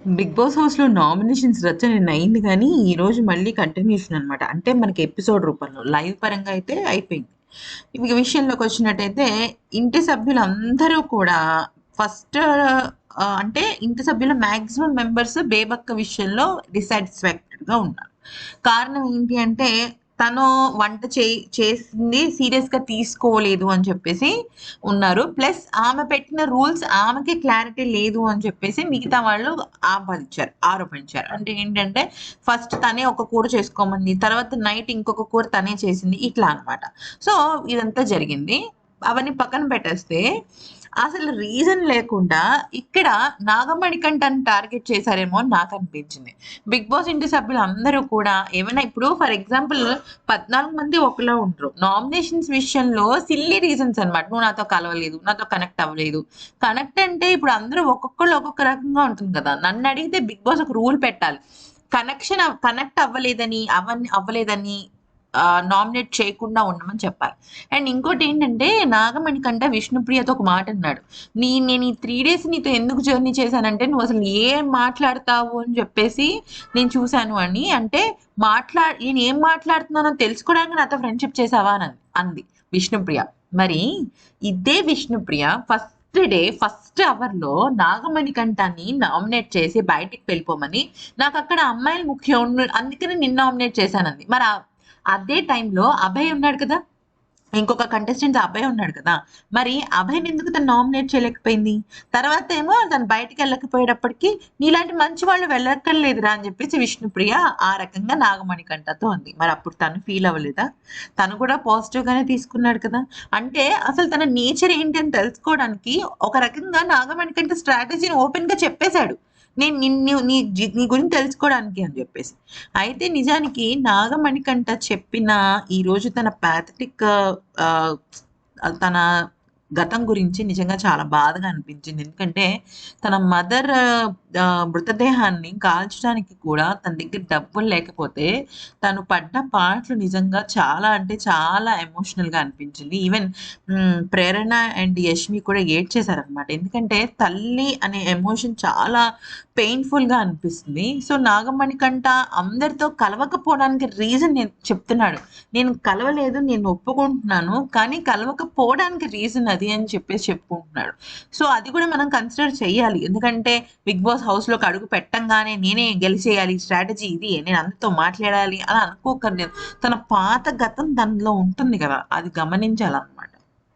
Big boss హౌస్‌లో nominations రచ్చ నిన్న అయింది కానీ ఈరోజు మళ్ళీ కంటిన్యూషన్ అనమాట. అంటే మనకి ఎపిసోడ్ రూపంలో. లైవ్ పరంగా అయితే అయిపోయింది. ఇక విషయంలోకొచ్చినట్టయితే ఇంటి సభ్యులందరూ కూడా ఫస్ట్ అంటే ఇంటి సభ్యుల మ్యాక్సిమం మెంబర్స్ బేబక్క విషయంలో డిసాటిస్ఫాక్టెడ్‌గా ఉన్నారు. కారణం ఏంటి అంటే తను వంట చే చేసింది సీరియస్‌గా తీసుకోలేదు అని చెప్పేసి ఉన్నారు. ప్లస్ ఆమె పెట్టిన రూల్స్ ఆమెకి క్లారిటీ లేదు అని చెప్పేసి మిగతా వాళ్ళు ఆపాదించారు. ఆరోపించారు. అంటే ఏంటంటే ఫస్ట్ తనే ఒక కూర చేసుకోమంది. తర్వాత నైట్ ఇంకొక కూర తనే చేసింది. ఇట్లా అనమాట సో ఇదంతా జరిగింది. అవన్నీ పక్కన పెట్టేస్తే అసలు రీజన్ లేకుండా ఇక్కడ నాగమణికంఠని టార్గెట్ చేశారేమో అని నాకనిపించింది. బిగ్ బాస్ ఇంటి సభ్యులు అందరూ కూడా ఏమైనా ఇప్పుడు ఫర్ ఎగ్జాంపుల్ 14 మంది ఒకలా ఉంటారు నామినేషన్స్ విషయంలో సిల్లీ రీజన్స్ అన్నమాట. నువ్వు నాతో కలవలేదు. నాతో కనెక్ట్ అవ్వలేదు. కనెక్ట్ అంటే ఇప్పుడు అందరూ ఒక్కొక్కళ్ళు ఒక్కొక్క రకంగా ఉంటుంది కదా! నన్ను అడిగితే బిగ్ బాస్ ఒక రూల్ పెట్టాలి. కనెక్షన్ కనెక్ట్ అవ్వలేదని అవన్నీ అవ్వలేదని నామినేట్ చేయకుండా ఉండమని చెప్పారు అండ్ ఇంకోటి ఏంటంటే నాగమణి కంట విష్ణుప్రియతో ఒక మాట అన్నాడు. నీ నేను ఈ త్రీ డేస్ నీతో ఎందుకు జర్నీ చేశానంటే అసలు ఏం మాట్లాడతావు అని చెప్పేసి నేను చూశాను అని. అంటే మాట్లా నేను ఏం మాట్లాడుతున్నానో తెలుసుకోవడానికి నాతో ఫ్రెండ్‌షిప్ చేసావా అని అంది విష్ణుప్రియ. మరి ఇదే విష్ణుప్రియ ఫస్ట్ డే ఫస్ట్ అవర్‌లో నాగమణి నాగమణికంఠని నామినేట్ చేసి బయటికి వెళ్ళిపోమని నాకు అక్కడ అమ్మాయిలు ముఖ్యం అందుకని నిన్ను నామినేట్ చేశానంది. మరి అదే టైంలో అభయ్ ఉన్నాడు కదా! ఇంకొక కంటెస్టెంట్ అభయ్ ఉన్నాడు కదా! మరి అభయ్‌ని ఎందుకు తను నామినేట్ చేయలేకపోయింది? తర్వాత ఏమో తను బయటికెళ్ళకపోయేటప్పటికి నీలాంటి మంచి వాళ్ళు వెళ్ళక్కర్లేదురా అని చెప్పేసి విష్ణుప్రియ ఆ రకంగా నాగమణికంఠతో ఉంది మరి అప్పుడు తను ఫీల్ అవ్వలేదా? తను కూడా పాజిటివ్‌గానే తీసుకున్నాడు కదా! అంటే అసలు తన నేచర్ ఏంటి అని తెలుసుకోవడానికి ఒక రకంగా నాగమణికంఠ స్ట్రాటజీని ఓపెన్‌గా చెప్పేసాడు. నేను నిన్ను నీ నీ గురించి తెలుసుకోవడానికి అని చెప్పేసి. అయితే నిజానికి నాగమణికంఠ చెప్పిన ఈరోజు తన పాథటిక్ తన గతం గురించి నిజంగా చాలా బాధగా అనిపించింది. ఎందుకంటే తన మదర్ మృతదేహాన్ని కాల్చడానికి కూడా తన దగ్గర డబ్బులు లేకపోతే తను పడ్డ పాటలు నిజంగా చాలా అంటే చాలా ఎమోషనల్‌గా అనిపించింది. ఈవెన్ ప్రేరణ అండ్ యష్మి కూడా ఏడ్ చేశారనమాట ఎందుకంటే తల్లి అనే ఎమోషన్ చాలా పెయిన్‌ఫుల్‌గా అనిపిస్తుంది. సో నాగమణికంఠ అందరితో కలవకపోవడానికి రీజన్ నేను చెప్తున్నాడు. నేను కలవలేదు. నేను ఒప్పుకుంటున్నాను. కానీ కలవకపోవడానికి రీజన్ అది అని చెప్పేసి చెప్పుకుంటున్నాడు. సో అది కూడా మనం కన్సిడర్ చేయాలి. ఎందుకంటే బిగ్ బాస్ హౌస్‌లోకి అడుగు పెట్టంగానే నేనే గెలిచేయాలి. స్ట్రాటజీ ఇది. నేను అందరితో మాట్లాడాలి అలా అనుకోకర్లేదు. తన పాత గతం దానిలో ఉంటుంది కదా! అది గమనించాలన్నమాట.